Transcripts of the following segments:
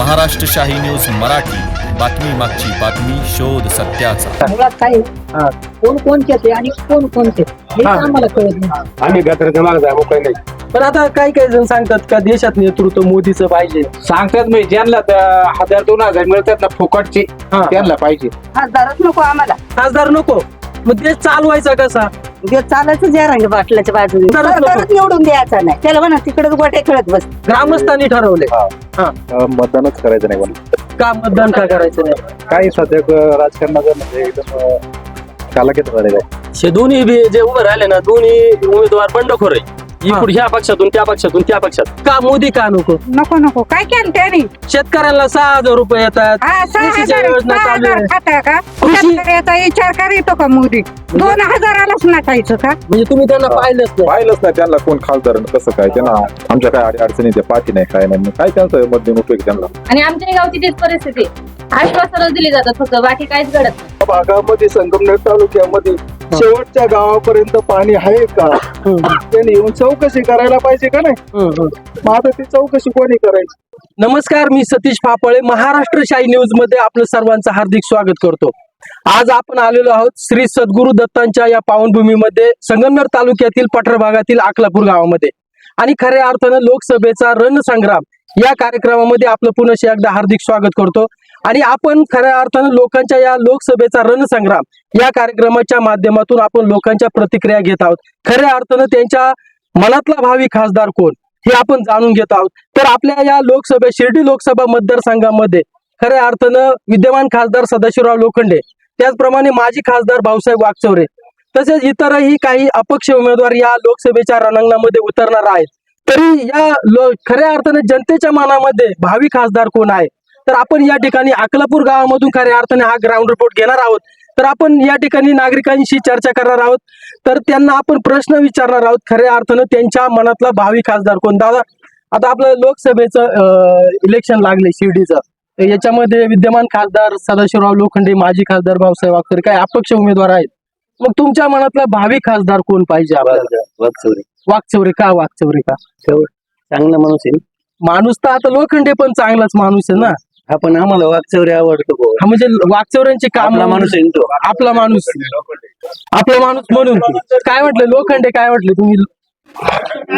महाराष्ट्र शाही न्यूज मराठी. बातमी मागची बातमी शोध सत्याचा. मुळात काय हा. कोण कोणचे ते आणि कोण कोणते हे हा. आम्हाला कळत नाही. आम्ही गत्राच्या मागे जाय मोकळे नाही. पण आता काही काही जण सांगतात का देशात नेतृत्व मोदीचं पाहिजे. सांगतात मी ज्यांना त्या हजार दोन हजार मिळतात ना फुकटचे हा. त्यांना पाहिजे. खासदारच नको आम्हाला. खासदार नको. मग देश चालवायचा कसा? ते चालायचं ज्या रंग बाटल्याच्या बाजूने. सरकारच निवडून द्यायचा नाही. त्याला म्हणा तिकडे गोटे खेळत बस. ग्रामस्थांनी ठरवले मतदानच करायचं नाही पण का मतदान का करायचं नाही? काही सध्या क- राजकारणाचं म्हणजे एकदम अं, कालाकेत झालेलं आहे. हे दोन्ही बी जे उभे राहिले ना दोन्ही उमेदवार बंडखोर आहे इकडे ह्या पक्षातून त्या पक्षातून त्या पक्षात. का मोदी का नको? नको नको. काय केलं त्याने? शेतकऱ्यांना सहा हजार रुपये येतात. हा सहा कृषीच्या हजार योजना सहा चालू हजार आहे. खाता का? कृषी- शेतकऱ्याचा विचार करीतो का मोदी? दोन हजारालाच नाचायचं का? म्हणजे तुम्ही त्यांना पाहिलंच नाही. पाहिलंच नाही त्यांना कोण खासदार आणि कसं काय त्यांना आमच्या काय अडी- अडचणी त्या पाठी नाही काय नाही. मग काय त्यांचं मत देऊन उपयोग त्यांना? आणि आमच्या गावची तीच परिस्थिती आश्वासनं दिली जातात फक्त बाकी काहीच घडत नाही. भागामध्ये संगमनेर तालुक्यामध्ये शेवटच्या गावापर्यंत पाणी आहे का? त्यांनी येऊन चौकशी करायला पाहिजे का नाही. मग आता ती चौकशी कोणी करायची? नमस्कार मी सतीश फापळे महाराष्ट्र शाही न्यूजमध्ये आपलं सर्वांचं हार्दिक स्वागत करतो. आज आपण आलेलो आहोत श्री सद्गुरु दत्तांच्या या पावनभूमीमध्ये संगमनेर तालुक्यातील पठार भागातील अकलापूर गावामध्ये. आणि खऱ्या अर्थानं लोकसभेचा रणसंग्राम या कार्यक्रमामध्ये आपलं पुन्हा एकदा हार्दिक स्वागत करतो. आणि आपण खऱ्या अर्थानं लोकांच्या या लोकसभेचा रणसंग्राम या कार्यक्रमाच्या माध्यमातून आपण लोकांच्या प्रतिक्रिया घेत आहोत. खऱ्या अर्थानं त्यांच्या मनातला भावी खासदार कोण हे आपण जाणून घेत आहोत. तर आपल्या या लोकसभा शिर्डी लोकसभा मतदारसंघामध्ये खऱ्या अर्थानं विद्यमान खासदार सदाशिवराव लोखंडे त्याचप्रमाणे माजी खासदार भाऊसाहेब वागचौरे तसेच इतरही काही अपक्ष उमेदवार या लोकसभेच्या रणांगणामध्ये उतरणार आहेत. तरी या लो खऱ्या अर्थाने जनतेच्या मनामध्ये भावी खासदार कोण आहे? तर आपण या ठिकाणी अकलापूर गावामधून खऱ्या अर्थाने हा ग्राउंड रिपोर्ट घेणार आहोत. तर आपण या ठिकाणी नागरिकांशी चर्चा करणार आहोत. तर त्यांना आपण प्रश्न विचारणार आहोत. खऱ्या अर्थानं त्यांच्या मनातला भावी खासदार कोण? दादा आता आपलं लोकसभेचं इलेक्शन लागले शिर्डीचं. याच्यामध्ये विद्यमान खासदार सदाशिवराव लोखंडे माजी खासदार भाऊसाहेब वागचौरे काय अपक्ष उमेदवार आहेत. मग तुमच्या मनातला भावी खासदार कोण पाहिजे आपल्याला? वागचौरे का वागचौरे का? चांगला माणूस आहे माणूस तर आता लोखंडे पण चांगलाच माणूस आहे ना. हा पण आम्हाला वागचौरे आवडतो भाऊ. हा म्हणजे वागचौऱ्यांचे काम आपला माणूस आहे ना तो. आपला माणूस. आपला माणूस म्हणून. काय वाटलं? लोखंडे काय वाटले तुम्ही?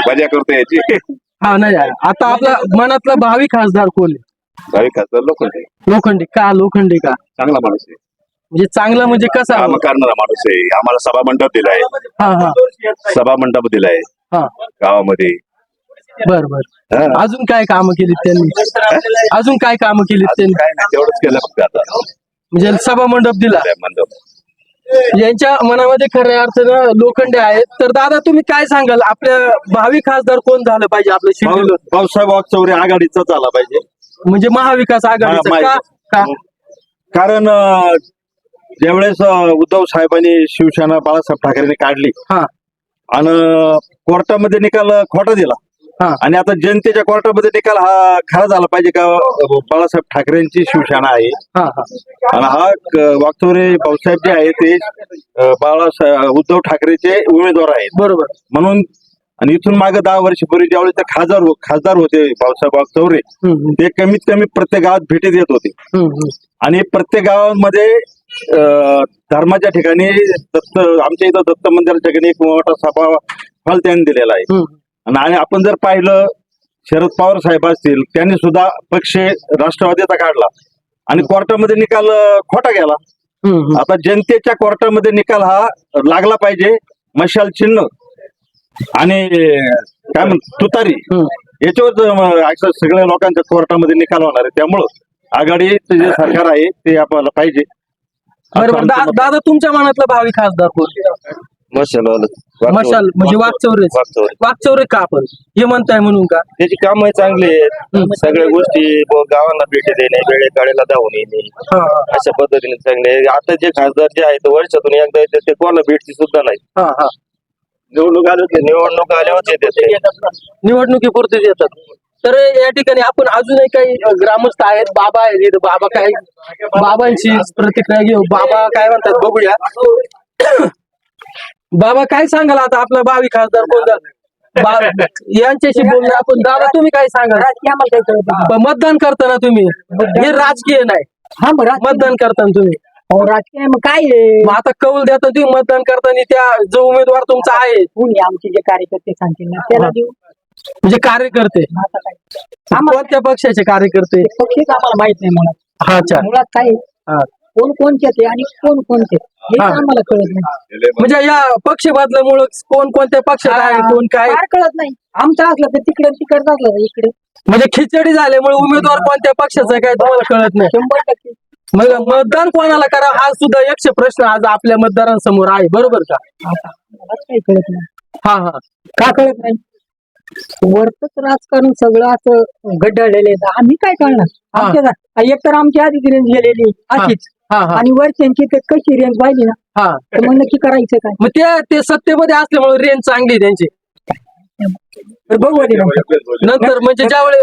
मजा करतो याची. हा नाही आता आपला मनातला भावी खासदार कोण आहे? भावी खासदार लोक लोखंडे. का लोखंडे का? चांगला माणूस आहे. म्हणजे चांगला म्हणजे कसा? काम करणारा माणूस आहे. आम्हाला सभा मंडप दिलाय. हा हा. सभा मंडप दिलाय. हा. गावामध्ये. बर बर. हा. अजून काय कामं केलीत त्यांनी? अजून काय कामं केलीत त्यांनी? काय नाही तेवढंच केलं फक्त आता. म्हणजे सभा मंडप दिला? मंडप. यांच्या मनामध्ये खऱ्या अर्थानं लोखंडे आहेत. तर दादा तुम्ही काय सांगाल? आपल्या भावी खासदार कोण झालं पाहिजे आपलं शिर्डीला पावसाहेब वागचौरे आघाडीचा झाला पाहिजे. म्हणजे महाविकास आघाडीचं का? का? कारण अं, ज्यावेळेस अं, उद्धव साहेबांनी शिवसेना बाळासाहेब ठाकरेंनी काढली हा. आणि कोर्टामध्ये निकाल खोटा दिला. आणि आता जनतेच्या कोर्टामध्ये निकाल हा खरा झाला पाहिजे का? बाळासाहेब ठाकरेंची शिवसेना आहे. आणि हा वागचौरे भाऊसाहेब जे आहेत ते बाळासाहेब उद्धव ठाकरेचे उमेदवार आहेत. बरोबर. म्हणून आणि इथून मागे दहा वर्षापूर्वी ज्यावेळेस ते खासदार हो- खासदार होते भाऊसाहेब वागचौरे हम्म, ते कमीत कमी प्रत्येक गावात भेटी देत होते. आणि प्रत्येक गावामध्ये धर्माच्या ठिकाणी दत्त आमच्या इथं दत्त मंदिराच्या ठिकाणी एक मोठा सभा हॉल त्यांनी दिलेला आहे. आणि आपण जर पाहिलं शरद पवार साहेब असतील त्यांनी सुद्धा पक्ष राष्ट्रवादीचा काढला आणि कोर्टामध्ये निकाल खोटा गेला. आता जनतेच्या कोर्टामध्ये निकाल हा लागला पाहिजे मशाल चिन्ह आणि काय म्हण तुतारी. याच्यावर सगळ्या लोकांच्या कोर्टामध्ये निकाल होणार आहे त्यामुळं आघाडीचं जे सरकार आहे ते आपल्याला पाहिजे बरोबर. दादा तुमच्या मनातला भावी खासदार कोण मशाल मशाल म्हणजे वागचौरे वागचौरे का आपण? हे म्हणताय म्हणून का? त्याची काम चांगली आहेत. सगळ्या गोष्टी गावांना भेटी देणे वेळेकाळेला धावून येणे. अशा पद्धतीने चांगले. आता जे खासदार जे आहेत वर्षातून एकदा येतात ते कोणाला भेटती सुद्धा नाही. निवडणूक आले होते निवडणूक आल्यावरच येतात ते. निवडणुकीपुरते येतात. तर या ठिकाणी आपण अजूनही काही ग्रामस्थ आहेत बाबा आहेत बाबा काय? बाबांची प्रतिक्रिया घेऊ. बाबा काय म्हणतात? बघूया. बाबा काय सांगाल आता आपला भावी खासदार कोण झाला बा- यांच्याशी बोलणार आपण दादा तुम्ही काय सांगा राजकीय आम्हाला काही कळत नाही. मतदान करताना तुम्ही. हे राजकीय नाही. हा मग राजकीय. मतदान करताना तुम्ही. राजकीय मग काय आहे? मग आता कौल देता तुम्ही मतदान करताना त्या जो उमेदवार तुमचा आहे. कोणी आमचे जे कार्यकर्ते सांगतील ना त्याला देऊ. म्हणजे कार्यकर्ते. आता काय? कोणत्या पक्षाचे कार्यकर्ते? पक्षीच आम्हाला माहीत नाही मुळात हा अच्छा. मुळात काय आहे? हा. कोण कोणचे ते आणि कोण कोणते हे हा. आम्हाला कळत नाही. म्हणजे या पक्ष बदल्यामुळे कोण कोणत्या पक्षात आहे कोण काय? फार कळत नाही. आमचं असलं तर तिकडे तिकडचं असलं तर इकडे. म्हणजे खिचडी झाल्यामुळे उमेदवार कोणत्या पक्षाचा आहे काय तुम्हाला कळत नाही. शंभर टक्के. मग मतदान कोणाला करा हा सुद्धा यक्ष प्रश्न आज आपल्या मतदारांसमोर आहे. बरोबर का? काही कळत नाही. हा हा. का कळत नाही? वरच राजकारण सगळं असं गड्डळलेलं आहे. आम्ही काय करणार? हा. आमच्या एक तर आमची रेंज गेलेली अशीच. हा हा. आणि वरच्यांची तर कशी रेंज पाहिजे ना हा. तर मग नक्की करायचं काय? मग ते ते सत्तेमध्ये असल्यामुळे रेंज चांगली आहे त्यांची. तर बघू आधी नंतर. नंतर म्हणजे ज्यावेळी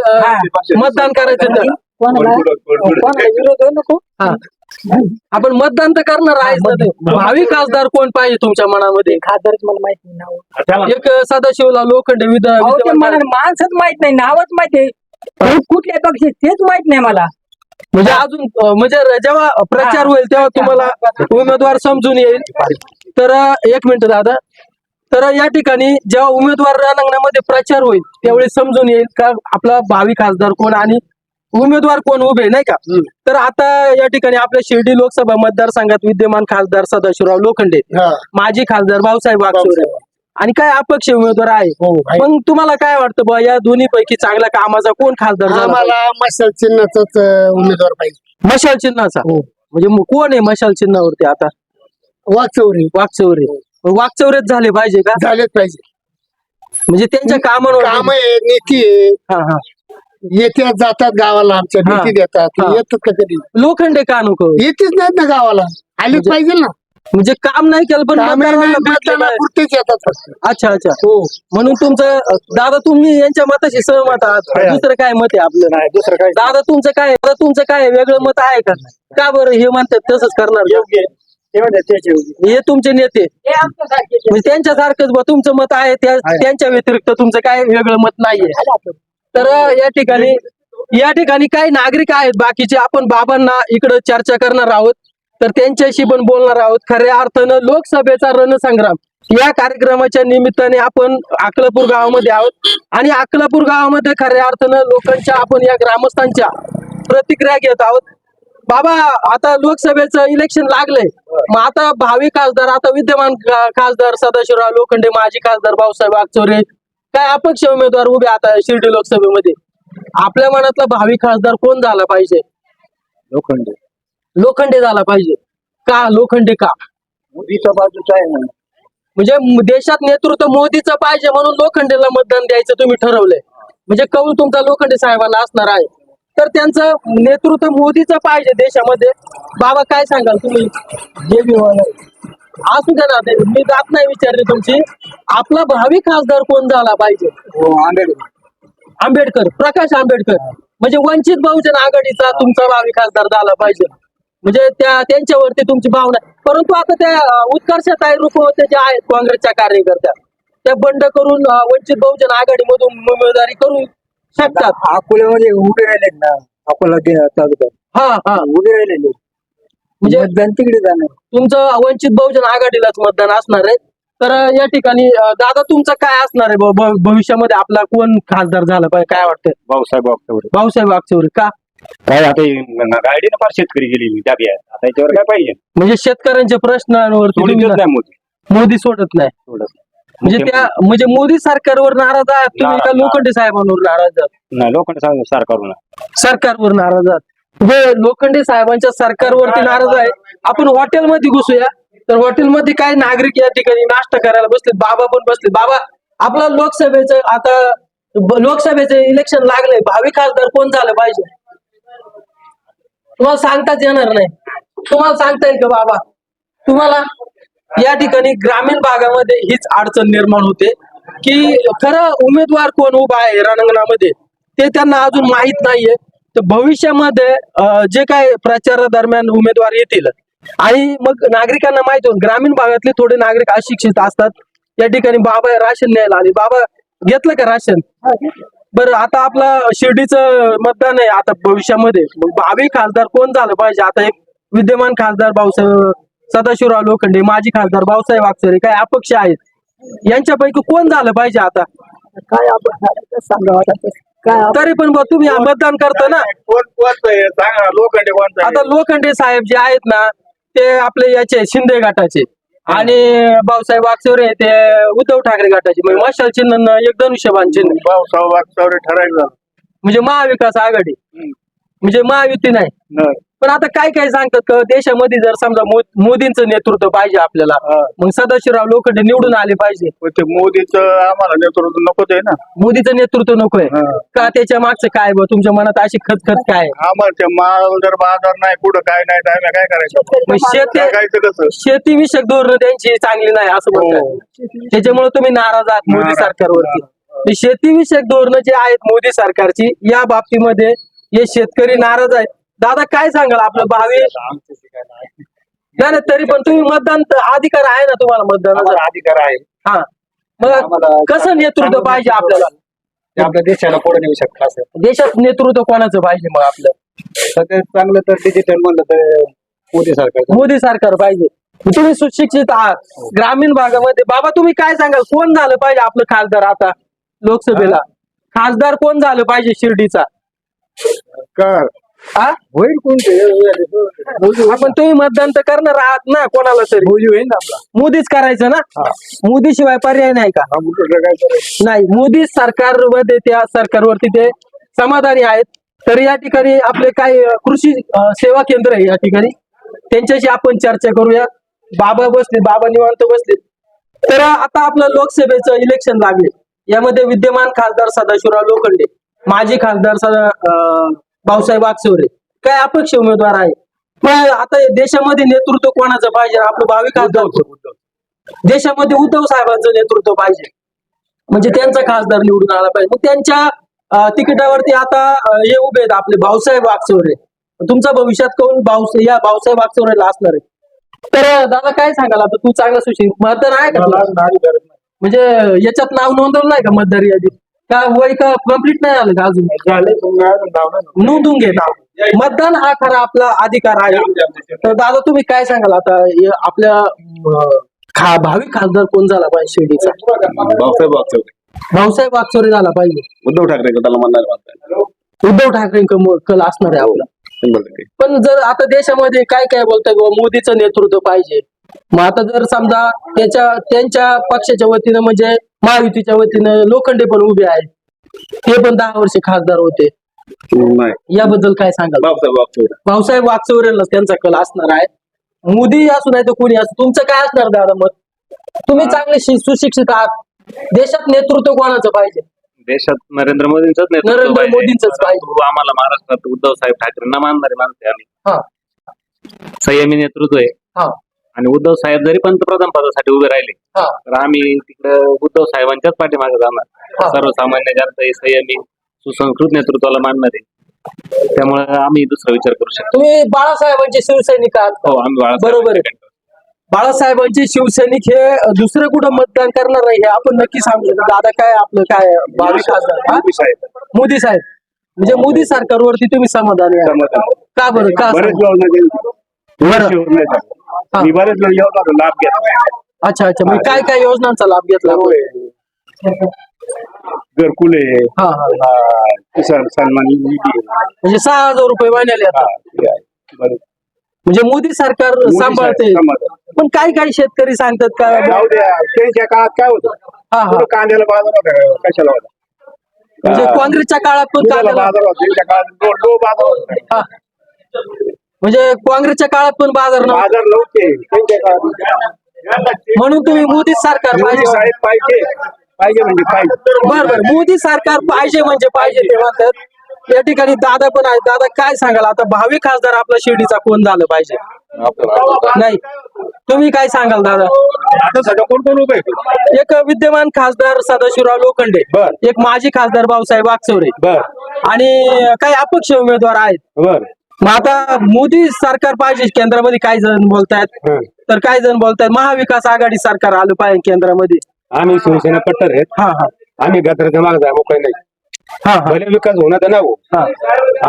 मतदान करायचं तर. कोणाला? कोणाला विरोध होऊ नको? हा. आपण मतदान तर करणार आहेच ना ते. भावी खासदार कोण पाहिजे तुमच्या मनामध्ये? खासदारच मला माहीत नाही नाव. एक सदाशिवला लोखंड अहो, ते विद्यमान मला माणसंच माहीत नाही नावच माहीत आहे. कुठल्या पक्ष तेच माहीत नाही मला. म्हणजे अजून म्हणजे जेव्हा प्रचार होईल तेव्हा तुम्हाला उमेदवार समजून येईल. तर एक मिनिट दादा. तर या ठिकाणी जेव्हा उमेदवार रणांगणामध्ये प्रचार होईल त्यावेळी समजून येईल का आपला भावी खासदार कोण आणि उमेदवार कोण उभे नाही का? तर आता या ठिकाणी आपल्या शिर्डी लोकसभा मतदारसंघात विद्यमान खासदार सदाशिवराव लोखंडे माजी खासदार भाऊसाहेब वागचौरे आणि काय अपक्ष उमेदवार आहे. मग तुम्हाला काय वाटतं बा या दोन्ही पैकी चांगल्या कामाचा कोण खासदार झाला पाहिजे? आम्हाला मशाल चिन्हाचाच उमेदवार पाहिजे. मशाल चिन्हाचा? म्हणजे मग कोण आहे मशाल चिन्हावरती आता? वाचवरी वागचौरे मग वागचौरेच झाले पाहिजे का? झालेच पाहिजे. म्हणजे त्यांच्या कामांवर काम आहे नीती आहे. हा हा. येत्या जातात गावाला आमच्या हा. नीती देतात. हा. येतात का कधी? लोखंडे का नको? येतेच नाहीत ना गावाला. आलीच म्हणजे- पाहिजे ना. म्हणजे काम नाही केलं पण नाही, येतात फक्त अच्छा अच्छा हो म्हणून तुमचं दादा तुम्ही यांच्या मताशी सहमत आहात आहे. दुसरं काय मत आहे आपलं नाही दुसरं काय दादा तुमचं काय दादा तुमचं काय आहे? वेगळं मत आहे का का बरं हे म्हणतात तसंच करणार योग्य आहे. ते म्हणतात त्याचे योग्य. हे तुमचे नेते हे. म्हणजे त्यांच्यासारखंच बा तुमचं मत आहे त्या- त्यांच्या व्यतिरिक्त तुमचं काय वेगळं मत नाहीये. तर या ठिकाणी या ठिकाणी काही नागरिक आहेत बाकीचे आपण बाबांना इकडे चर्चा करणार आहोत तर त्यांच्याशी पण बोलणार आहोत. खऱ्या अर्थानं लोकसभेचा रणसंग्राम या कार्यक्रमाच्या निमित्ताने आपण अकलापूर गावामध्ये आहोत. आणि अकलापूर गावामध्ये खऱ्या अर्थानं लोकांच्या आपण या ग्रामस्थांच्या प्रतिक्रिया घेत आहोत. बाबा आता लोकसभेचं इलेक्शन लागलंय. मग आता भावी खासदार आता विद्यमान खासदार सदाशिवराव लोखंडे माजी खासदार भाऊसाहेब आगचोरे काय अपक्ष उमेदवार उभे आता शिर्डी लोकसभेमध्ये? आपल्या मनातला भावी खासदार कोण झाला पाहिजे? लोखंडे. लोखंडे झाला पाहिजे. का लोखंडे का? मोदीच्या बाजूचा आहे ना. म्हणजे देशात नेतृत्व मोदीचं पाहिजे म्हणून लोखंडेला मतदान द्यायचं तुम्ही ठरवलंय. म्हणजे कौल तुमचा लोखंडे साहेबांना असणार आहे. तर त्यांचं नेतृत्व मोदीचं पाहिजे देशामध्ये. बाबा काय सांगाल तुम्ही? जे बी. असू द्या ना मी जात नाही विचारली तुमची. आपला भावी खासदार कोण झाला पाहिजे? हो आंबेडकर. आंबेडकर प्रकाश आंबेडकर. म्हणजे वंचित बहुजन आघाडीचा तुमचा भावी खासदार झाला पाहिजे. म्हणजे त्या त्यांच्यावरती तुमची भावना आहे. परंतु आता त्या अं, उत्कर्षाताई रुपवते जे आहेत काँग्रेसच्या कार्यकर्त्या त्या बंड करून वंचित बहुजन आघाडीमधून उमेदवारी करू शकतात. अकोल्यामध्ये उभे राहिले ना अकोला तालुक्यात. हा हा. उभे राहिलेले. म्हणजे मतदान तिकडे जाणार. तुमचं वंचित बहुजन आघाडीलाच मतदान असणार आहे. तर या ठिकाणी दादा तुमचं काय असणार आहे? भविष्यामध्ये आपला कोण खासदार झाला पाहिजे? काय वाटतं भाऊसाहेब वागचौरे. भाऊसाहेब वागचौरे का? काय आता गाडीनं फार शेतकरी गेली मी त्या बिया. आता याच्यावर काय पाहिजे? म्हणजे शेतकऱ्यांच्या प्रश्नांवरती सोडून तुम्ही देत नाही मोदी. मोदी सोडत नाही. सोडत म्हणजे त्या म्हणजे मोदी सरकारवर नाराज आहात तुम्ही का नाराज- लोखंडे साहेबांवर नाराज आहात? नाही लोखंड सांग सरकारवर नाराज आहात. म्हणजे लोखंडे साहेबांच्या सरकारवरती नाराज आहे. आपण हॉटेलमध्ये घुसूया. तर हॉटेलमध्ये काही नागरिक या ठिकाणी नाश्ता करायला बसले? बाबा पण बसले. बाबा आपला लोकसभेचं आता ब- लोकसभेचं इलेक्शन लागलंय. भावी खासदार कोण झालं पाहिजे? तुम्हाला सांगताच येणार नाही. तुम्हाला सांगता येईल का बाबा? तुम्हाला या ठिकाणी ग्रामीण भागामध्ये हीच अडचण निर्माण होते की खरं उमेदवार कोण उभा आहे रणांगणामध्ये ते त्यांना अजून माहीत नाहीये. तर भविष्यामध्ये जे काय प्रचारादरम्यान उमेदवार येतील आणि मग नागरिकांना माहीत होऊन ग्रामीण भागातले थोडे नागरिक अशिक्षित असतात. या ठिकाणी बाबा राशन न्यायला आले. बाबा घेतलं का राशन? बरं आता आपला शिर्डीचं मतदान आहे आता भविष्यामध्ये. मग भावी खासदार कोण झालं पाहिजे? आता एक विद्यमान खासदार भाऊसाहेब सदाशिवराव लोखंडे माजी खासदार भाऊसाहेब वागचोरे काय अपक्ष आहेत? यांच्यापैकी कोण झालं पाहिजे आता? काय आपण सांगा तरी पण तुम्ही मतदान करता ना. लोखंडे? आता लोखंडे साहेब जे आहेत ना ते आपले याचे शिंदे गटाचे. आणि भाऊसाहेब वागचोरे ते उद्धव ठाकरे गटाचे म्हणजे मशाल चिन्ह न एक धनुष्यबाण चिन्ह. भाऊसाहेब वागचौरे ठराविक झालं. म्हणजे महाविकास आघाडी. म्हणजे महायुती नाही. नाही. पण आता काय काय सांगतात का देशामध्ये जर समजा मो- मोदींचं नेतृत्व पाहिजे आपल्याला हा. मग सदाशिवराव लोखंडे निवडून आले पाहिजे. ते मोदीचं आम्हाला नेतृत्व नकोच आहे ना. मोदीचं नेतृत्व नकोय. हा. का त्याच्या मागचं काय बा तुमच्या मनात अशी खतखत काय? आहे? आम्हाला ते माळ जर बाजार नाही कुठं काय नाही काय करायचं? शेती जगायचं कसं? शेती विषयक धोरण त्यांची चांगली नाही असं म्हणतात. त्याच्यामुळे तुम्ही नाराज आहात मोदी नाराज. सरकारवरती. हे शेती विषयक धोरणं जे आहेत मोदी सरकारची या बाबतीमध्ये हे शेतकरी नाराज आहेत. दादा काय सांगाल आपलं भावी? नाही नाही, तरी पण तुम्ही मतदान अधिकार आहे ना तुम्हाला मतदानाचा अधिकार आहे. हा. मग कसं नेतृत्व पाहिजे आपल्याला? ते आपल्या देशाला पुढे नेऊ शकतात असं. देशात नेतृत्व कोणाचं पाहिजे मग आपलं? सगळ्यात चांगलं तर डिजिटल म्हणलं तर मोदी सरकार. मोदी सरकार पाहिजे. तुम्ही सुशिक्षित आहात. ग्रामीण भागामध्ये. बाबा तुम्ही काय सांगाल? कोण झालं पाहिजे आपलं खासदार आता लोकसभेला? खासदार कोण झालं पाहिजे शिर्डीचा? कर हा होईल कोणते? आपण तुम्ही मतदान तर करणार आहात ना कोणाला तरी. मोदी होईल ना आपला. मोदीच करायचं ना? मोदी शिवाय पर्याय नाही का? हा करायचं? नाही मोदी सरकारमध्ये त्या सरकारवरती ते समाधानी आहेत. तर या ठिकाणी आपले काही अ, कृषी अ, सेवा केंद्र आहे या ठिकाणी. त्यांच्याशी आपण चर्चा करूया. बाबा बसले बाबा निवांत बसले. तर आता आपलं लोकसभेचं इलेक्शन लागले. यामध्ये विद्यमान खासदार सदाशिवराव लोखंडे माजी खासदार सदा अ, भाऊसाहेब वागचौरे काय अपक्ष उमेदवार आहे? आता देशामध्ये नेतृत्व कोणाचं पाहिजे? आपलं भावी खासदार देशामध्ये उद्धव साहेबांचं नेतृत्व पाहिजे. म्हणजे त्यांचा खासदार निवडून आला पाहिजे. मग त्यांच्या तिकिटावरती आता हे उभे आहेत आपले भाऊसाहेब वागचौरे तुमचा भविष्यात कोण भाऊ या भाऊसाहेब वागचौरेला असणार आहे? तर दादा काय सांगाल? आता तू चांगला सुशील. मतदान आहे का? म्हणजे याच्यात नाव नोंदवलं नाही का मतदार यादीत? का वय का कंप्लीट नाही आलं का अजून? नोंदून घे नाव. मतदान हा खरा आपला अधिकार आहे. तर दादा तुम्ही काय सांगाल आता? हे आपल्या अं, खा भावी खासदार कोण झाला पाहिजे शिर्डीचा? भाऊसाहेब वागचौरे भाऊसाहेब वागचौरे झाला पाहिजे. उद्धव ठाकरे गटाला म्हणणार उद्धव ठाकरेंक कल असणार आहे आपला. शंभर टक्के. पण जर आता देशामध्ये काय काय बोलताय बुवा, मोदीचं नेतृत्व पाहिजे. मग आता जर समजा त्याच्या त्यांच्या पक्षाच्या वतीनं म्हणजे महायुतीच्या वतीनं लोखंडे पण उभे आहेत. ते पण दहा वर्ष खासदार होते. नाही. याबद्दल काय सांगाल? भाऊसाहेब वागचौरे भाऊसाहेब वागचौरेला त्यांचा कल असणार आहे. मोदी असू नाही तर कोणी असू तुमचं काय असणार दादा मत? तुम्ही चांगले शि- सुशिक्षित आहात. देशात नेतृत्व कोणाचं पाहिजे? देशात नरेंद्र नेतृत्व नरेंद्र. मोदींचंच पाहिजे. आम्हाला महाराष्ट्रात उद्धव साहेब ठाकरेंना मानणारे माणसं आहे हा. आम्ही संयमी नेतृत्व आहे. हा. आणि उद्धव साहेब जरी पंतप्रधान पदासाठी उभे राहिले हा. तर आम्ही तिकडे उद्धव साहेबांच्याच पाठीमागे हा. जाणार सर्वसामान्य जनता ही संयमी सुसंस्कृत नेतृत्वाला मानणार आहे. त्यामुळे आम्ही दुसरा विचार करू शकतो. तुम्ही बाळासाहेबांचे शिवसैनिक आहात हो आम्ही बाळासाहेब बरोबर आहे. बाळासाहेबांचे शिवसैनिक हे दुसरं कुठं मतदान करणार नाही हे आपण नक्की सांगू. शकतो दादा काय आपलं काय खासदार? हा? मोदी साहेब. म्हणजे मोदी सरकारवरती तुम्ही समाधानी आहात. का बरं? का बरेच बरं. योजना मी बरेच योजना लाभ घेतला अच्छा अच्छा. म्हणजे काय काय योजनांचा लाभ घेतला? घरकुले. हा हा. किसान सन्मान निधी. म्हणजे सहा हजार रुपये महिन्याला येतात. बरं. म्हणजे मोदी सरकार सांभाळते. पण काही काही शेतकरी सांगतात का? जाऊ द्या. त्यांच्या काळात काय होतं? हा कुठं कांद्याला बाजार होता कशाला होता? म्हणजे काँग्रेसच्या काळात पण दुधाला कांद्याला- बाजार होता? त्यांच्या काळात बाजार होता. हा. म्हणजे काँग्रेसच्या काळात पण बाजार नव्हता. बाजार नव्हते. त्यांच्या काळात म्हणून तुम्ही मोदी सरकार मोदी पाहिजे. साहेब पाहिजे. पाहिजे म्हणजे पाहिजे. बर बर. मोदी सरकार पाहिजे म्हणजे पाहिजे ते म्हणतात. या ठिकाणी दादा पण आहे दादा काय सांगाल? आता भावी खासदार आपला शिर्डीचा कोण झालं पाहिजे? नाही. तुम्ही काय सांगाल दादा? आता कोण कोण उभे? एक विद्यमान खासदार सदाशिवराव लोखंडे बर. एक माजी खासदार भाऊसाहेब वागचौरे बर. आणि काही अपक्ष उमेदवार आहेत. बर. मग आता मोदी सरकार पाहिजे केंद्रामध्ये काही जण बोलतायत. तर काही जण बोलतायत महाविकास आघाडी सरकार आलं पाहिजे केंद्रामध्ये. आम्ही शिवसेना कट्टर आहेत. हा हा. आम्ही गत्राच्या मागे जाय मोकळे नाही. हा हा. भले विकास होणार नाही हो. हा.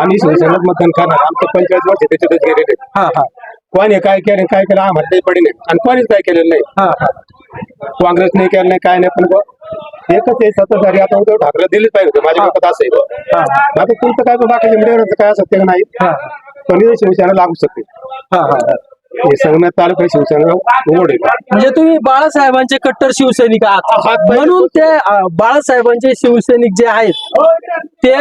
आम्ही शिवसेनेत मतदान करणार. आमचं पंचाळीस वर्ष त्याच्यातच गेलेले हा हा. कोणी काय केलं काय केलं आम्हाला काही पडी नाही आणि कोणीच काय केलेलं नाही. काँग्रेस नाही केलं नाही काय नाही पण एकच आहे सत्ताधारी आता उद्धव ठाकरे दिलीच पाहिजे माझ्या मतात असं आहे. आता तुमचं काय बाकी मिळवण्याचं काय असं ते नाही. हा. पण शिवसेना लागू शकते. हा संगमेत तालुका शिवसेना उघड म्हणजे तुम्ही बाळासाहेबांचे कट्टर शिवसैनिक आहात. म्हणून ते बाळासाहेबांचे शिवसैनिक जे आहेत ते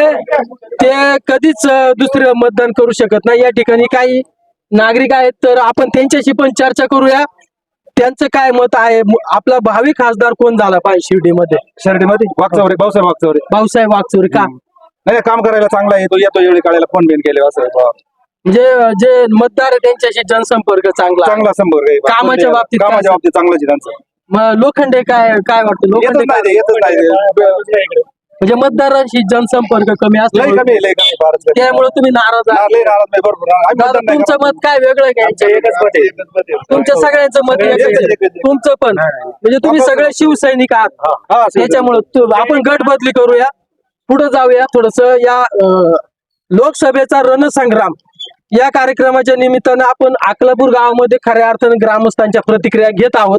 ते कधीच दुसरं मतदान करू शकत नाही. या ठिकाणी काही नागरिक आहेत तर आपण त्यांच्याशी पण चर्चा करूया. त्यांचं काय मत आहे? आपला भावी खासदार कोण झाला पाहिजे शिर्डीमध्ये? शर्डीमध्ये? वागचावरे भाऊसाहेब वागचावरे भाऊसाहेब वागचोरे का? नाही काम करायला चांगला येतो येतो एवढी काढायला फोन बिन केले असं. म्हणजे जे मतदार आहे त्यांच्याशी जनसंपर्क चांगला. चांगला संपर्क आहे. कामाच्या बाबतीत काय कामाच्या बाबतीत चांगलाच आहे त्यांचं. मग लोखंडे काय काय वाटतं? लोखंडे येतच नाही ते, येतच नाही ते. म्हणजे मतदारांशी जनसंपर्क कमी लय असल्यामुळे कमी आहे, लय कमी फारच कमी. त्यामुळे तुम्ही नाराज आहात लय नाराज नाही भरपूर आम्ही दादा, मतदान नाही तुमचं करणार. मत काय वेगळं आहे का? एकच मत आहे, एकच मत आहे. तुमच्या सगळ्यांचं मत सगळे एकच आहे. एकच आहे. तुमचं पण म्हणजे तुम्ही सगळे शिवसैनिक आहात हा. त्याच्यामुळे तु- आपण गट बदली करूया पुढे जाऊया थोडस या अं, लोकसभेचा रणसंग्राम या कार्यक्रमाच्या निमित्तानं आपण अकलापूर गावामध्ये खऱ्या अर्थानं ग्रामस्थांच्या प्रतिक्रिया घेत आहोत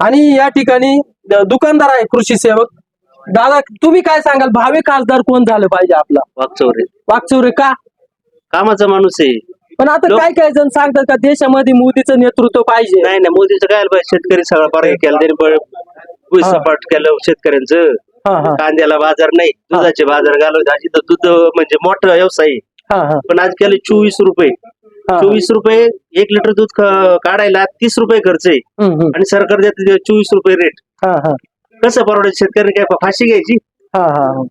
आणि या ठिकाणी दुकानदार आहे कृषी सेवक दादा तुम्ही काय सांगाल? भावी खासदार कोण झालं पाहिजे आपला? वागचौरे वागचौरे का? कामाचा माणूस आहे. पण आता लोक- काय काय जण सांगतात का देशामध्ये मोदीचं नेतृत्व पाहिजे? नाही नाही मोदीचं काय पाहिजे? शेतकरी सगळा पर्याय केला हा. सपाट केलं शेतकऱ्यांचं. हा हा. कांद्याला बाजार नाही दुधाचे बाजार घालून अशी तर दूध म्हणजे मोठा व्यवसाय आहे. हा हा. पण आज केले चोवीस रुपये. हा. चोवीस रुपये एक लिटर दूध काढायला तीस रुपये खर्च आहे. हम्म, हम्म. आणि सरकार देते चोवीस रुपये रेट हा हा. कसं परवडायचं शेतकरी काय फाशी घ्यायची? हा हा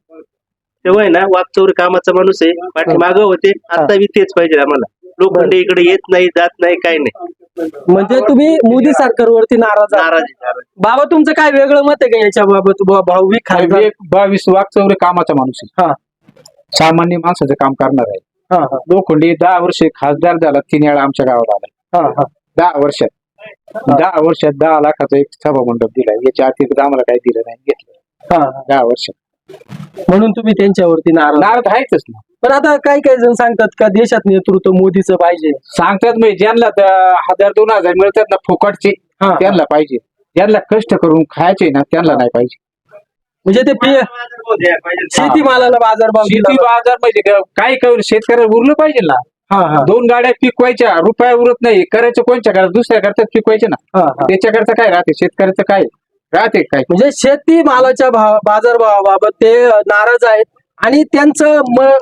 तेव्हा आहे ना वागचौरी कामाचा माणूस आहे पाठी मागं होते आता बी तेच पाहिजे आम्हाला. लोखंडे इकडे येत नाही जात नाही काय नाही. म्हणजे तुम्ही मोदी सरकारवरती नाराज आहात. नाराज आहे, नाराज. बाबा तुमचं काय वेगळं मत आहे का याच्या बाबत भाऊवी खासदार. एक बावीस वागचौरे कामाचा माणूस हा. आहे सामान्य माणसाचं काम करणार आहे. हा हा. लोखंडी दहा वर्ष खासदार झाला तीन वेळा आमच्या गावाला आला. हा हा. दहा वर्षात. दहा वर्षात दहा लाखाचा एक सभा मंडप दिला याच्या अतिरिक्त आम्हाला काही दिलं नाही घेतलं हा. दहा वर्षात. म्हणून तुम्ही त्यांच्यावरती नाराज. नारद आहेतच ना. पण आता काही काही जण सांगतात का देशात नेतृत्व मोदीचं पाहिजे. सांगतात म्हणजे ज्यांना द- हजार दोन हजार मिळतात ना फुकटचे हा. त्यांना पाहिजे. ज्यांना कष्ट करून खायचे ना त्यांना नाही पाहिजे. म्हणजे ते पी- शेतीमालाला बाजारभाव शेती बाजार म्हणजे काय- काय करून शेतकऱ्याला उरलं पाहिजे ना. दोन गाड्या पिकवायच्या रुपया उरत नाही. करायचं कोणच्या करता दुसऱ्या करता पिकवायचे ना. त्याच्याकरता काय राहते? शेतकऱ्याचं काय? राहते काय? म्हणजे शेती मालाच्या भाव बाजारभावाबाबत ते नाराज आहेत. आणि त्यांचं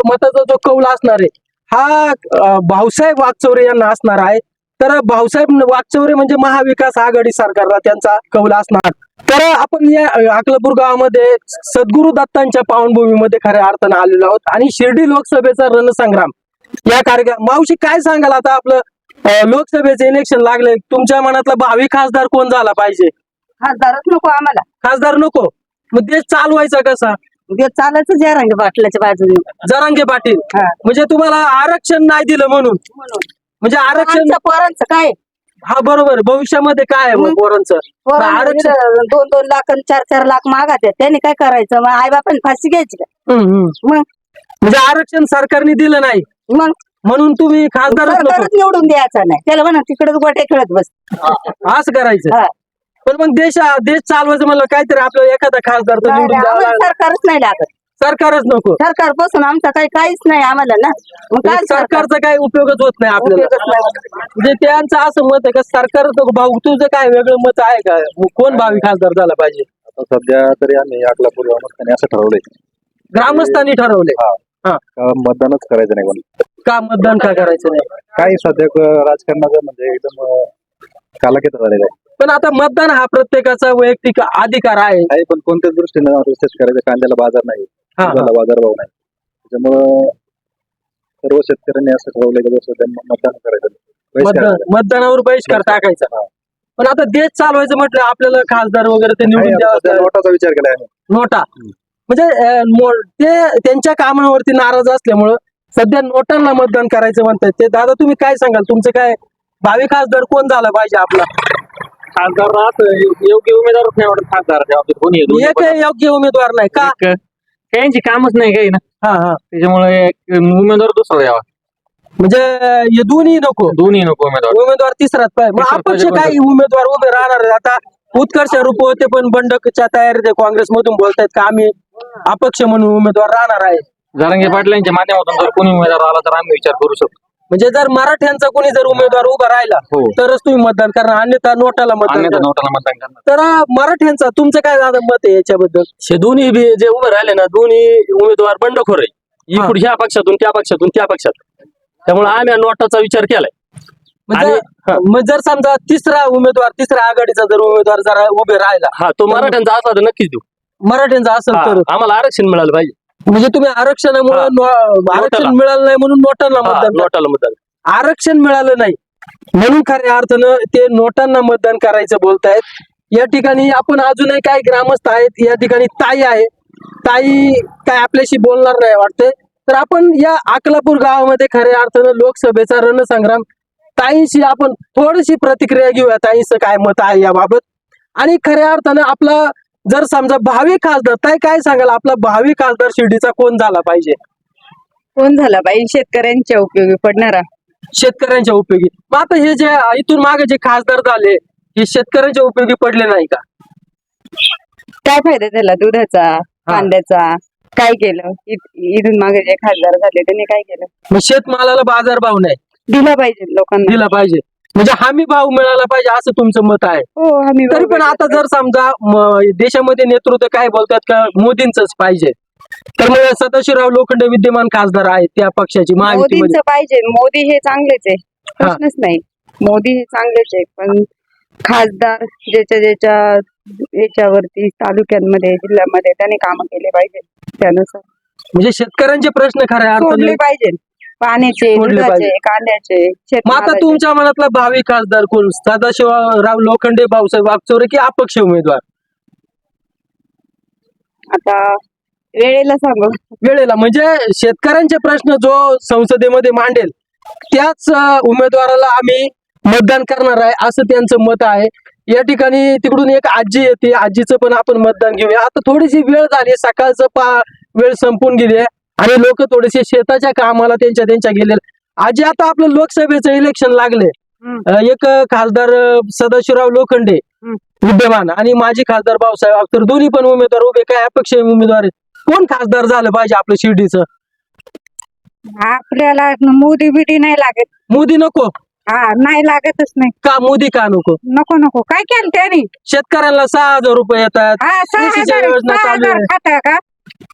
मताचा जो कौल असणार आहे हा भाऊसाहेब वागचौरे यांना असणार आहे. तर भाऊसाहेब वागचौरे म्हणजे महाविकास आघाडी सरकारला त्यांचा कौल असणार. तर आपण या अकलपूर गावामध्ये सद्गुरु दत्तांच्या पावनभूमीमध्ये खऱ्या अर्थानं आलेलो आहोत. आणि शिर्डी लोकसभेचा रणसंग्राम. या कार्यक्रम मावशी काय सांगाल आता आपलं लोकसभेचं इलेक्शन लागले तुमच्या मनातला भावी खासदार कोण झाला पाहिजे? खासदारच नको आम्हाला. खासदार नको? मग देश चालवायचा कसा? ते चालायचं ज्या रंग बाटल्याच्या बाजूने. जरांगे पाटील. म्हणजे तुम्हाला आरक्षण नाही दिलं म्हणून? म्हणजे आरक्षण पोरांचं काय? हा बरोबर. भविष्यामध्ये काय? पोरांचं? आरक्षण- दोन दोन लाख आणि चार चार लाख मागात. त्यांनी काय करायचं? मग आई बापाने फाशी घ्यायची का. मग? म्हणजे आरक्षण सरकारने दिलं नाही. मग? म्हणून तुम्ही खासदारच नको. सरकारच निवडून द्यायचा नाही. त्याला म्हणा तिकडेच गोटे खेळत बस. असं करायचं. हा. पण मग देश देश चालवायचं म्हणलं काहीतरी आपलं एखादा खासदार तर नाही, निवडून नाही, द्यावा आम्हाला लागेल. सरकारच नाही लागत. सरकारच नको. सरकारपासून आमचा काही काहीच नाही आम्हाला ना. मग काय सरकार? सरकारचा काही उपयोगच होत नाही आपल्याला. उपयोगच नाही. म्हणजे त्यांचं असं मत आहे का सरकार भाऊ तुझं काय वेगळं मत आहे का? मग कोण भावी खासदार झाला पाहिजे? आता सध्या तरी आम्ही अकलापूर ग्रामस्थांनी असं ठरवलंय. ग्रामस्थांनी ठरवले का मतदानच करायचं नाही कोणी? का मतदान का करायचं नाही? काय सध्या क- राजकारणाचं म्हणजे एकदम अं, झालेलं आहे. पण आता मतदान हा प्रत्येकाचा वैयक्तिक अधिकार आहे. आहे पण कोणत्याच दृष्टीने रिसर्च करायचं? कांद्याला बाजार नाही हा, हा. दुधाला बाजार भाव नाही. त्याच्यामुळं सर्व शेतकऱ्यांनी असं ठरवलंय की जसं त्यांनी मतदान करायचं. बहिष्कार मतदान करायचा. मतदानावर बहिष्कार टाकायचा. हा. पण आता देश चालवायचं म्हटलं आपल्याला खासदार वगैरे ते आहे, निवडून आता सध्या नोटाचा विचार केला आहे. नोटा. म्हणजे ते त्यांच्या कामावरती नाराज असल्यामुळं सध्या नोटांना मतदान करायचं म्हणतात ते दादा तुम्ही काय सांगाल? तुमचं काय भावी खासदार कोण झाला पाहिजे आपला? खासदार योग्य उमेदवारच नाही वाटत खासदार एक योग्य उमेदवार नाही का? त्यांची कामच नाही काही ना. हा हा. त्याच्यामुळे उमेदवार दुसरा द्यावा म्हणजे हे दोन्ही नको. दोन्ही नको उमेदवार. उमेदवार तिसराच पाहिजे. मग तिसरा अपक्ष काही उमेदवार उभे राहणार. आता उत्कर्ष रूप होते पण बंडकच्या तयारीत आहे. काँग्रेसमधून बोलतायत का आम्ही? अपक्ष म्हणून उमेदवार राहणार आहे. जरांगे पाटलांच्या माध्यमातून जर कोणी उमेदवार आला तर आम्ही विचार करू शकतो. म्हणजे जर मराठ्यांचा कोणी जर उमेदवार उभा राहिला हो. तरच तुम्ही मतदान करणार. अन्यथा नोटाला मतदान अन्यथा करणार. नोटाला मतदान करणार. तर मराठ्यांचा तुमचं काय दादा मत आहे याच्याबद्दल? हे दोन्ही बी जे उभे राहिले ना दोन्ही उमेदवार बंडखोर आहे हा. इकडे ह्या पक्षातून त्या पक्षातून त्या पक्षात. त्यामुळे आम्ही नोटाचा विचार केलाय. म्हणजे आणि- मग जर समजा तिसरा उमेदवार तिसऱ्या आघाडीचा जर उमेदवार जर उभे राहिला हा तो मराठ्यांचा असला तर नक्कीच देऊ. मराठ्यांचा असेल हा, तर. आम्हाला आरक्षण मिळालं पाहिजे. म्हणजे तुम्ही आरक्षणामुळे हा. आरक्षण नोटाला. मिळालं नाही म्हणून नोटांना हा, मतदान. नोटाला मतदान. आरक्षण मिळालं नाही. म्हणून खऱ्या अर्थानं ते नोटांना मतदान करायचं बोलतायत. या ठिकाणी आपण अजूनही काही ग्रामस्थ आहेत या ठिकाणी ताई आहे. ताई काय आपल्याशी बोलणार नाही वाटते तर आपण या अकलापूर गावामध्ये खऱ्या अर्थानं लोकसभेचा रणसंग्राम ताईंशी आपण थोडीशी प्रतिक्रिया घेऊया. ताईंचं काय मत आहे याबाबत. आणि खऱ्या अर्थानं आपला जर समजा भावी खासदार ताई काय सांगाल? आपला भावी खासदार शिर्डीचा कोण झाला पाहिजे? कोण झाला बाई? शेतकऱ्यांच्या उपयोगी पडणारा. शेतकऱ्यांच्या उपयोगी. मग आता हे जे इथून मागे जे खासदार झाले हे शेतकऱ्यांच्या उपयोगी पडले नाही का? काय फायदा झाला दुधाचा कांद्याचा काय केलं? इथून मागे जे खासदार झाले त्यांनी काय केलं? मग शेतमालाला बाजार भाव नाही. दिला पाहिजे लोकांना. दिला पाहिजे. म्हणजे हमी भाव मिळाला पाहिजे असं तुमचं मत आहे. हो तरी पण आता जर समजा देशामध्ये नेतृत्व काय बोलतात का मोदींचंच पाहिजे. तर मग सदाशिवराव लोखंडे विद्यमान खासदार आहेत त्या पक्षाची मोदींचं पाहिजे. मोदी हे चांगलेच आहे. प्रश्नच नाही. मोदी हे चांगलेच आहे पण खासदार ज्याच्या ज्याच्या याच्यावरती तालुक्यांमध्ये जिल्ह्यामध्ये त्याने काम केले पाहिजे. त्यानुसार. म्हणजे शेतकऱ्यांचे प्रश्न सोडले पाहिजे. पाण्याचे सोडले दुधाचे पाहिजे. कांद्याचे मग आता शेतमालाचे. तुमच्या मनातला भावी खासदार कोण? सदाशिवराव लोखंडे भाऊसाहेब वागचौरे की अपक्ष उमेदवार? आता वेळेला सांगू. वेळेला. म्हणजे शेतकऱ्यांचे प्रश्न जो संसदेमध्ये मांडेल त्याच अं, उमेदवाराला आम्ही मतदान करणार आहे असं त्यांचं मत आहे. या ठिकाणी तिकडून एक आजी येते. आजीचं पण आपण मतदान घेऊया. आता थोडीशी वेळ झाली. सकाळचं पा वेळ संपून गेली आहे. आणि लोक थोडेसे शेताच्या कामाला त्यांच्या त्यांच्या गेले आजी आता आपलं लोकसभेचं इलेक्शन लागले. एक खासदार सदाशिवराव लोखंडे. विद्यमान आणि माजी खासदार भाऊसाहेब अख्तर. दोन्ही पण उमेदवार उभे. काय अपक्ष उमेदवार कोण खासदार झालं पाहिजे आपलं शिर्डीचं? आपल्याला मोदी बिडी नाही लागत. मोदी नको? हा नाही लागतच नाही. का मोदी का नको? नको नको. काय केलं त्याने? शेतकऱ्यांना सहा हजार रुपये येतात. हा सहा कृषीच्या हजार योजना सहा चालू हजार आहे. खाता का?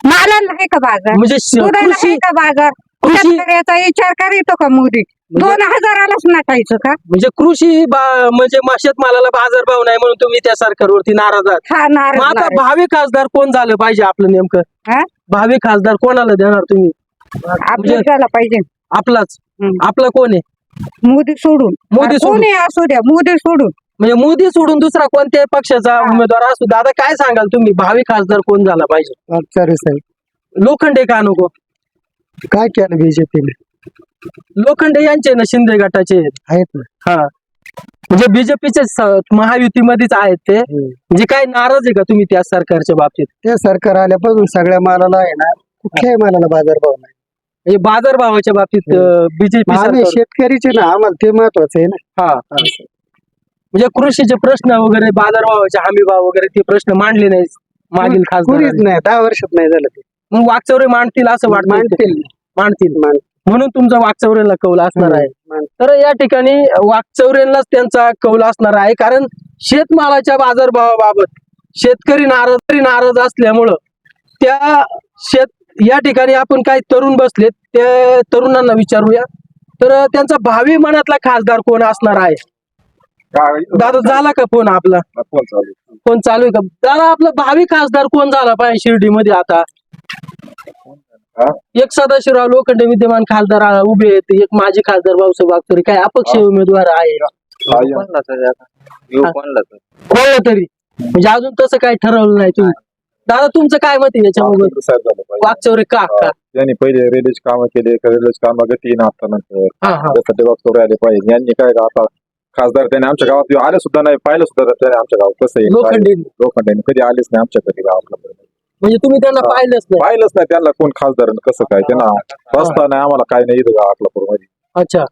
मालाला आहे का बाजार? म्हणजे श- दुधाला कृषी आहे का बाजार? कृषी शेतकऱ्याचा विचार करीतो का मोदी. दोन हजारालाच नाटायचं का? म्हणजे कृषी बा- म्हणजे मा- शेतमालाला बाजार भाव नाही म्हणून तुम्ही त्या सरकारवरती नाराज आहात. हा मग नाराज आता नाराज. भावी खासदार कोण झालं पाहिजे आपलं नेमकं? हा? भावी खासदार कोणाला देणार तुम्ही? आपल्याला झाला पाहिजे. आपलाच. हम्म. आपला कोण आहे? मोदी सोडून. मोदी सोडून. कोणी असू द्या मोदी सोडून. म्हणजे मोदी सोडून दुसरा कोणत्याही पक्षाचा हा. उमेदवार असू दादा काय सांगाल तुम्ही? भावी खासदार कोण झाला पाहिजे? वागचारे साहेब. लोखंडे का नको? काय केलं बीजेपीने? लोखंडे यांचे ना शिंदे गटाचे आहेत. आहेत ना. हा. म्हणजे बीजेपीचे महायुतीमध्येच आहेत ते. म्हणजे काय नाराज आहे का तुम्ही त्या सरकारच्या बाबतीत? ते सरकार आल्यापासून सगळ्या मालाला आहे ना कुठल्याही मालाला बाजार भाव नाही. म्हणजे बाजारभावाच्या बाबतीत बीजेपी मग आम्ही शेतकरीचे ना आम्हाला ते महत्वाचं आहे ना. हा. म्हणजे कृषीचे प्रश्न वगैरे बाजारभावाचे हमी भाव वगैरे ते प्रश्न मांडले नाही मागील खासदार कुणीच नाही दहा वर्षात नाही झालं ते. मग वाकचौरे मांडतील असं वाटतं मानतील मांडतील. मान- म्हणून तुमचा वाकचौरेला कौल असणार आहे. मान- तर या ठिकाणी वाकचौरेंनाच त्यांचा कौल असणार आहे कारण शेतमालाच्या बाजारभावाबाबत शेतकरी नाराज नाराज असल्यामुळं त्या शेत या ठिकाणी आपण काही तरुण बसलेत त्या तरुणांना विचारूया. तर त्यांचा भावी मनातला खासदार कोण असणार आहे? दादा झाला का फोन आपला? फोन चालू आहे. का? दादा आपला भावी खासदार कोण झाला पाहिजे शिर्डीमध्ये आता? एक सदाशिवराव लोखंडे विद्यमान खासदार उभे आहेत. एक माजी खासदार भाऊसाहेब वागतोरे काय अपक्ष उमेदवार आहे कोणला तरी म्हणजे अजून तसं काही ठरवलं नाही तुम्ही. दादा तुमचं काय मत आहे याच्याबाबत? वागचौरे का? यांनी पहिले रेल्वेचे काम केले रेल्वेचे काम गती आता नंतर त्यासाठी वागचौरे आले पाहिजे. यांनी काय आता खासदार त्याने आमच्या गावात येऊन आले सुद्धा नाही पाहिलं सुद्धा नाही त्याने आमच्या गावात कसं लोखंडे. लोखंडाने कधी आलेच नाही आमच्या गावात. म्हणजे तुम्ही त्यांना पाहिलंच नाही. पाहिलंच नाही त्यांना कोण खासदार आणि कसं काय त्यांना रस्ता नाही आम्हाला काय नाही इथं अकलापूरमध्ये अच्छा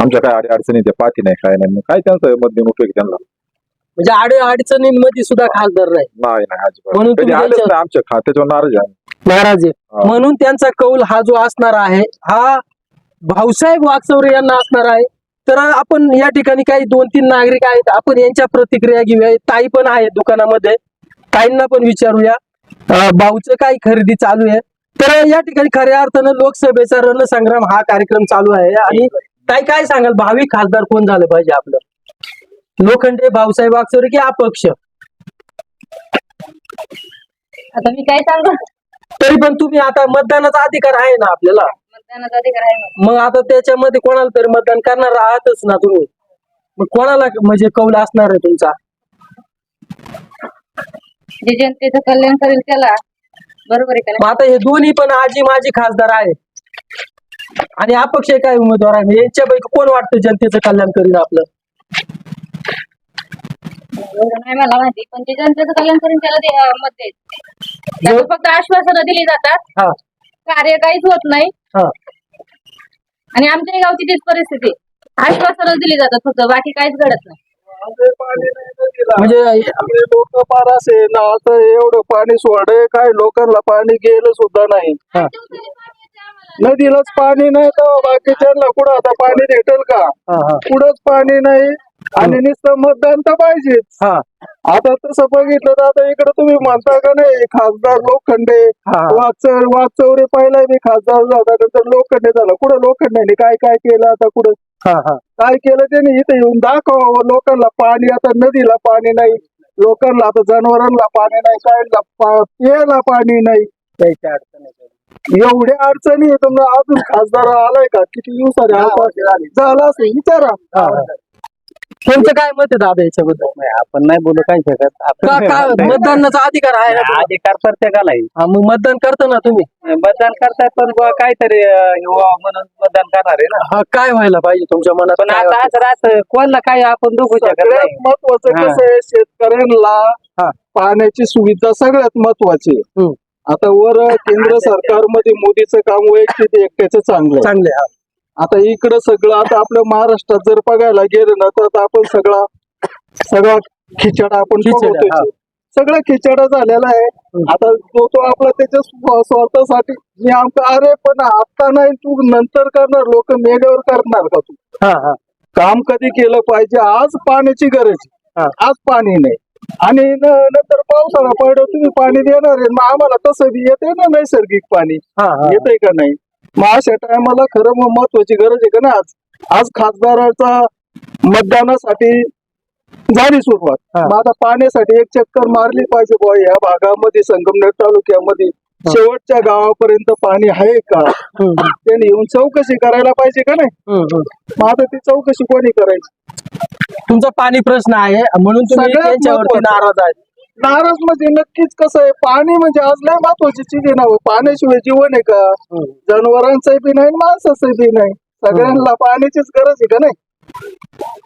आमच्या काय अडी अडचणी त्या पाठी नाही काय नाही. मग काय त्यांचं मत देऊन उपयोग त्यांना? म्हणजे आडे अडचणींमध्ये सुद्धा खासदार नाही. नाही नाही अजिबात. म्हणून कधी तुम्ही आलेच त्यांच्या- नाही आमच्या खात्याच्यावर नाराज आहे नाराज आहे. हा. म्हणून त्यांचा कौल हा जो असणार आहे हा भाऊसाहेब वागचौरे यांना असणार आहे. तर आपण या ठिकाणी काही दोन तीन नागरिक आहेत. आपण यांच्या प्रतिक्रिया घेऊया. ताई पण आहेत दुकानामध्ये. ताईंना पण विचारूया. भाऊचं काही खरेदी चालू आहे? तर या ठिकाणी खऱ्या अर्थानं लोकसभेचा रणसंग्राम हा कार्यक्रम चालू आहे. आणि ताई काय सांगाल? भावी खासदार कोण झालं पाहिजे आपलं? लोखंडे भाऊसाहेब वागचौरे की अपक्ष? आता मी काय सांगू? तरी पण तुम्ही आता मतदानाचा अधिकार आहे ना आपल्याला? मग आता त्याच्यामध्ये कोणाला तरी मतदान करणार आहातच ना तुम्ही? मग कोणाला म्हणजे कौल असणार आहे तुमचा? जे जनतेचं कल्याण करेल त्याला बरोबर आहे? मग आता हे दोन्ही पण आजी माझी खासदार आहे. आणि अपक्ष काय उमेदवार आहे यांच्यापैकी कोण वाटतं जनतेचं कल्याण करील आपलं? एवढं नाही मला माहिती पण जे जनतेचं कल्याण करेल त्याला ते, अं, मत द्यायचं. फक्त आश्वासनं दिली जातात. हा. कार्य काहीच होत नाही. आणि आमच्या गावची तीच परिस्थिती. आश्वासनं दिली जातात फक्त बाकी काहीच घडत नाही. म्हणजे लोक पार असे ना आता एवढं पाणी सोडे काय लोकांना पाणी गेलं सुद्धा नाही. हा. नदीलाच पाणी नाही तर बाकीच्यांना कुठं आता पाणी भेटेल का? कुठंच पाणी नाही. आणि नुसतं मतदान तर पाहिजेच. आता तसं बघितलं तर आता इकडे तुम्ही म्हणता का नाही खासदार लोखंडे हा. वागचौरे वागचौरे पहिला बी खासदार झाला नंतर लोखंडे झाला. कुठं लोखंडेने काय काय केलं आता कुठं? काय केलं त्याने? इथे येऊन दाखवावं लोकांना पाणी आता नदीला पाणी नाही. लोकांना आता जनावरांना पाणी नाही. काय प्यायला पाणी नाही. त्याच्या अडचणी एवढ्या अडचणी आहे तुम्हाला अजून खासदार आलाय का? किती दिवसाने झाला असेल विचारा. तुमचं काय मत आहे दादा याच्याबद्दल? आपण नाही बोलू काय शकत. का मतदानाचा अधिकार आहे ना तुम्हाला? अधिकार प्रत्येकाला आहे. हा, मग मतदान करता ना तुम्ही. मतदान करताय पण बुवा काहीतरी अं, व्हावं म्हणून मतदान करणार आहे ना. हा काय व्हायला पाहिजे तुमच्या मनात? पण काय आता वाटतं? असं राहतं कोणाला काय आपण दुखू शकत सगळ्यात नाही. महत्वाचं हा. कसं आहे शेतकऱ्यांना हा. पाण्याची सुविधा सगळ्यात महत्वाची आहे. हम्म. आता वर केंद्र सरकारमध्ये मोदीचं काम वैयक्तिक एकट्याचं चांगलं. चांगले आता इकडं सगळं आता आपल्या महाराष्ट्रात जर बघायला गेलं ना तर आपण सगळा सगळा खिचडा आपण. सगळा खिचडा झालेला आहे. आता तो तो आपला त्याच्या स्व- स्वार्थासाठी मी आमका अरे पण आता नाही तू नंतर करणार लोक मेल्यावर करणार का तू? काम कधी केलं पाहिजे आज पाण्याची गरज आहे. आज पाणी नाही. आणि न- नंतर पावसाळा पडलं तुम्ही पाणी देणार आहे. मग आम्हाला तसं बी येते ना नैसर्गिक पाणी. येतंय का नाही? मग अशा टायमाला खरं मग महत्वाची गरज आहे का ना आज? आज खासदाराचा मतदानासाठी झाली सुरुवात. मग आता पाण्यासाठी एक चक्कर मारली पाहिजे बुवा. या भागामध्ये संगमनेर तालुक्यामध्ये शेवटच्या गावापर्यंत पाणी आहे का? त्यांनी येऊन चौकशी करायला पाहिजे का नाही. मग आता ती चौकशी कोणी करायची? तुमचा पाणी प्रश्न आहे म्हणून तुम्ही सगळ्यात त्यांच्यावरती महत्त्वाचं. नाराज आहेत. नाराज म्हणजे नक्कीच कसं आहे पाणी म्हणजे आज लय महत्वाची चीज आहे ना हो. पाण्याशिवाय जीवन आहे का? जनावरांचंही बी नाही माणसाचंही बी नाही. सगळ्यांना पाण्याचीच गरज आहे का नाही?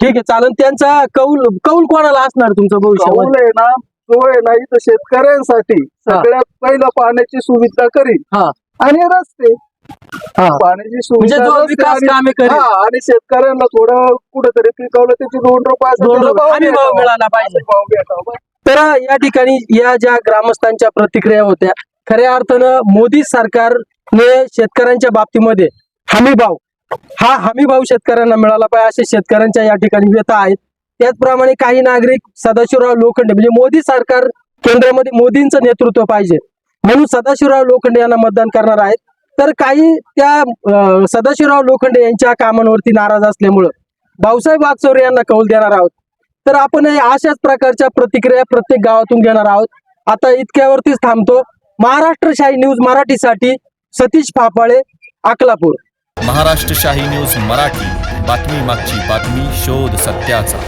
ठीक आहे चालेल. त्यांचा कौल कौल कोणाला असणार तुमचं भविष्यामध्ये? कौल आहे ना तो आहे ना इथं शेतकऱ्यांसाठी. सगळ्यात पहिलं पाण्याची सुविधा करील हा. आणि रस्ते. हा. पाण्याची म्हणजे सुविधा जो रस्ते विकास आणि- कामे करेल हा, आणि शेतकऱ्यांना थोडं कुठेतरी पिकवलं त्याची दोन रुपये दोन त्याला रुपये भाव. मिळाला पाहिजे. भाव भेटावा. तर या ठिकाणी या ज्या ग्रामस्थांच्या प्रतिक्रिया होत्या खऱ्या अर्थानं मोदी सरकारने शेतकऱ्यांच्या बाबतीमध्ये हमी भाव हा हमी भाव शेतकऱ्यांना मिळाला पाहिजे असे शेतकऱ्यांच्या या ठिकाणी व्यथा आहेत त्याचप्रमाणे काही नागरिक सदाशिवराव लोखंडे म्हणजे मोदी सरकार केंद्रामध्ये मोदींचं नेतृत्व पाहिजे म्हणून सदाशिवराव लोखंडे यांना मतदान करणार आहेत तर काही त्या सदाशिवराव लोखंडे यांच्या कामांवरती नाराज असल्यामुळं भाऊसाहेब वागचौरे यांना कौल देणार आहोत. तर आपण अशाच प्रकारच्या प्रतिक्रिया प्रत्येक गावातून घेणार आहोत. आता इतक्यावरतीच थांबतो. महाराष्ट्रशाही न्यूज मराठीसाठी सतीश फापाळे अकलापूर. महाराष्ट्रशाही न्यूज मराठी. बातमी मागची बातमी शोध सत्याचा.